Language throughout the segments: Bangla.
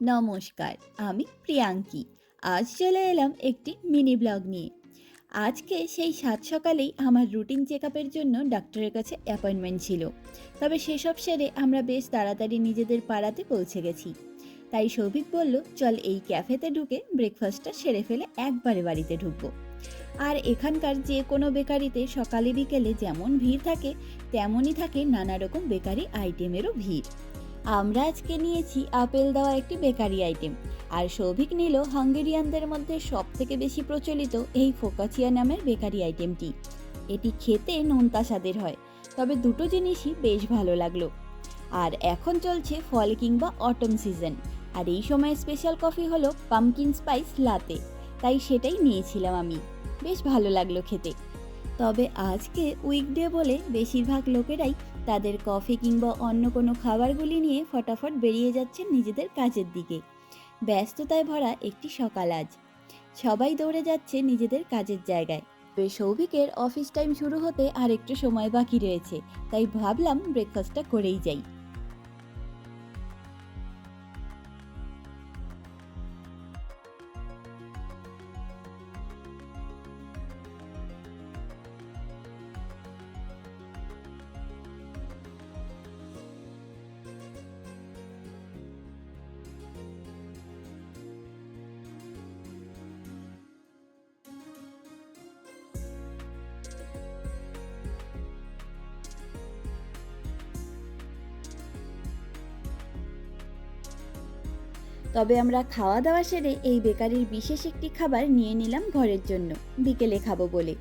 নমস্কার, আমি প্রিয়াঙ্কি। আজ চলে এলাম একটি মিনি ব্লগ নিয়ে। আজকে সেই সাত সকালেই আমার রুটিন চেক আপের জন্য ডাক্তারের কাছে অ্যাপয়েন্টমেন্ট ছিল। তবে সেসব সেরে আমরা বেশ তাড়াতাড়ি নিজেদের পাড়াতে পৌঁছে গেছি। তাই সৌভিক বলল, চল এই ক্যাফেতে ঢুকে ব্রেকফাস্টটা সেরে ফেলে একবারে বাড়িতে ঢুকবো। আর এখানকার যে কোনো বেকারিতে সকালে বিকেলে যেমন ভিড় থাকে, তেমনই থাকে নানা রকম বেকারি আইটেমেরও ভিড়। আমরা আজকে নিয়েছি আপেল দেওয়া একটি বেকারি আইটেম। আর সৌভিক নিল হাঙ্গেরিয়ানদের মধ্যে সব থেকে বেশি প্রচলিত এই ফোকাচিয়া নামের বেকারি আইটেমটি। এটি খেতে নোনতা স্বাদের হয়, তবে দুটো জিনিসই বেশ ভালো লাগল। আর এখন চলছে ফল কিংবা অটম সিজন, আর এই সময় স্পেশাল কফি হলো পামকিন স্পাইস লাতে, তাই সেটাই নিয়েছিলাম আমি। বেশ ভালো লাগল খেতে। তবে আজকে উইকডে বলে বেশিরভাগ লোকেরাই তাদের কফি কিংবা অন্য কোনো খাবারগুলি নিয়ে ফটাফট বেরিয়ে যাচ্ছেন নিজেদের কাজের দিকে। ব্যস্ততায় ভরা একটি সকাল আজ। সবাই দৌড়ে যাচ্ছে নিজেদের কাজের জায়গায়। তবে সৌভিকের অফিস টাইম শুরু হতে আর একটু সময় বাকি রয়েছে, তাই ভাবলাম ব্রেকফাস্টটা করেই যাই। তবে আমরা খাওয়া দাওয়া সেরে এই বেকারির বিশেষ একটি খাবার নিয়ে নিলাম ঘরের জন্য, বিকেলে খাব বলে।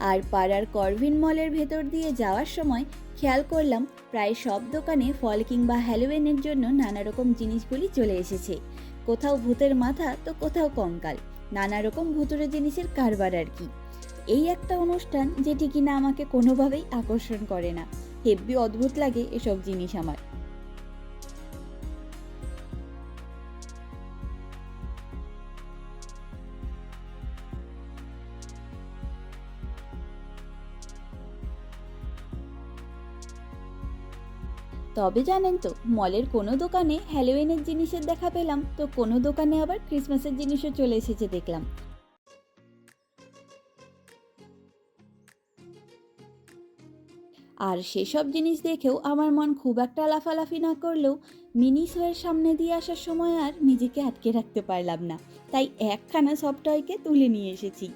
আর পাড়ার করভিন মলের ভেতর দিয়ে যাওয়ার সময় খেয়াল করলাম প্রায় সব দোকানে ফল কিংবা হ্যালোওয়েনের জন্য নানা রকম জিনিসগুলি চলে এসেছে। কোথাও ভূতের মাথা, তো কোথাও কঙ্কাল। নানা রকম ভুতুরে জিনিসের কারবার আর কি। এই একটা অনুষ্ঠান যেটি কিনা আমাকে কোনোভাবেই আকর্ষণ করে না। হেব্বি অদ্ভুত লাগে এসব জিনিস আমার। তবে জানেন তো, মলের কোনো দোকানে হ্যালোউইনের জিনিসের দেখা পেলাম, তো কোনো দোকানে আবার ক্রিসমাসের জিনিসও চলে এসেছে দেখলাম। আর সেসব জিনিস দেখেও আমার মন খুব একটা লাফালাফি না করলেও মিনি সোয়ের সামনে দিয়ে আসার সময় আর নিজেকে আটকে রাখতে পারলাম না। তাই একখানা সব টয়কে তুলে নিয়ে এসেছি।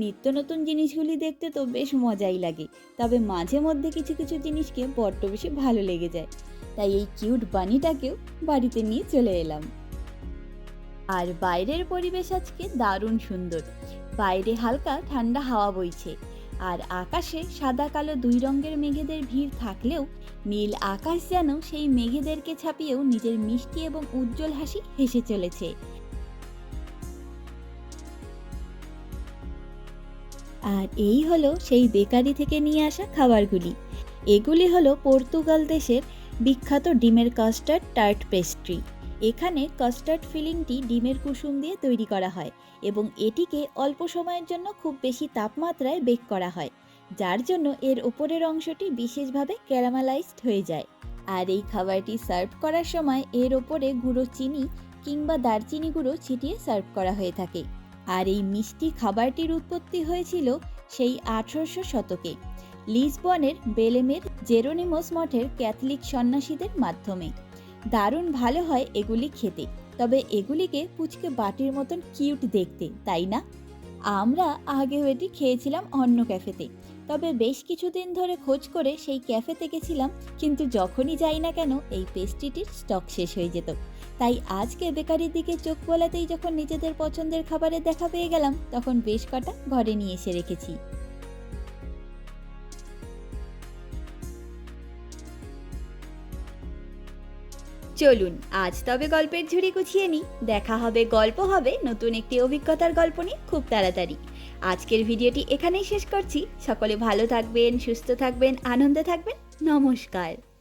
নিত্য নতুন জিনিসগুলি দেখতে তো বেশ মজাই লাগে, তবে মাঝে মধ্যে কিছু কিছু জিনিসকে বড্ড বেশি ভালো লেগে যায়। তাই এই কিউট বানিটাকেও বাড়িতে নিয়ে চলে এলাম। আর বাইরের পরিবেশ আজকে দারুণ সুন্দর। বাইরে হালকা ঠান্ডা হাওয়া বইছে, আর আকাশে সাদা কালো দুই রঙের মেঘেদের ভিড় থাকলেও নীল আকাশ যেন সেই মেঘেদেরকে ছাপিয়েও নিজের মিষ্টি এবং উজ্জ্বল হাসি হেসে চলেছে। আর এই হলো সেই বেকারি থেকে নিয়ে আসা খাবারগুলি। এগুলি হলো পর্তুগাল দেশের বিখ্যাত ডিমের কাস্টার্ড টার্ট পেস্ট্রি এখানে কাস্টার্ড ফিলিংটি ডিমের কুসুম দিয়ে তৈরি করা হয় এবং এটিকে অল্প সময়ের জন্য খুব বেশি তাপমাত্রায় বেক করা হয়, যার জন্য এর ওপরের অংশটি বিশেষভাবে ক্যারামালাইজড হয়ে যায়। আর এই খাবারটি সার্ভ করার সময় এর ওপরে গুঁড়ো চিনি কিংবা দারচিনি গুঁড়ো ছিটিয়ে সার্ভ করা হয়ে থাকে। আর এই মিষ্টি খাবারটির উৎপত্তি হয়েছিল সেই আঠারোশো শতকে। লিসবনের বেলেমের জেরোনিমোস মঠের ক্যাথলিক সন্ন্যাসীদের মাধ্যমে। দারুণ ভালো হয় এগুলি খেতে, তবে এগুলিকে পুচকে বাটির মতন কিউট দেখতে, তাই না? আমরা আগেও এটি খেয়েছিলাম অন্য ক্যাফেতে। তবে বেশ কিছুদিন ধরে খোঁজ করে সেই ক্যাফেতে গেছিলাম, কিন্তু যখনই যাই না কেন এই পেস্ট্রিটির স্টক শেষ হয়ে যেত। তাই আজকে বেকারির দিকে চোখ বলাতেই যখন নিজেদের পছন্দের খাবারের দেখা পেয়ে গেলাম, তখন বেশ কটা ঘরে নিয়ে এসে রেখেছি। চলুন, আজ তবে গল্পের ঝুড়ি গুছিয়ে নিই। দেখা হবে, গল্প হবে, নতুন একটি অভিজ্ঞতার গল্প নিয়ে খুব তাড়াতাড়ি। আজকের ভিডিওটি এখানেই শেষ করছি। সকলে ভালো থাকবেন, সুস্থ থাকবেন, আনন্দে থাকবেন। নমস্কার।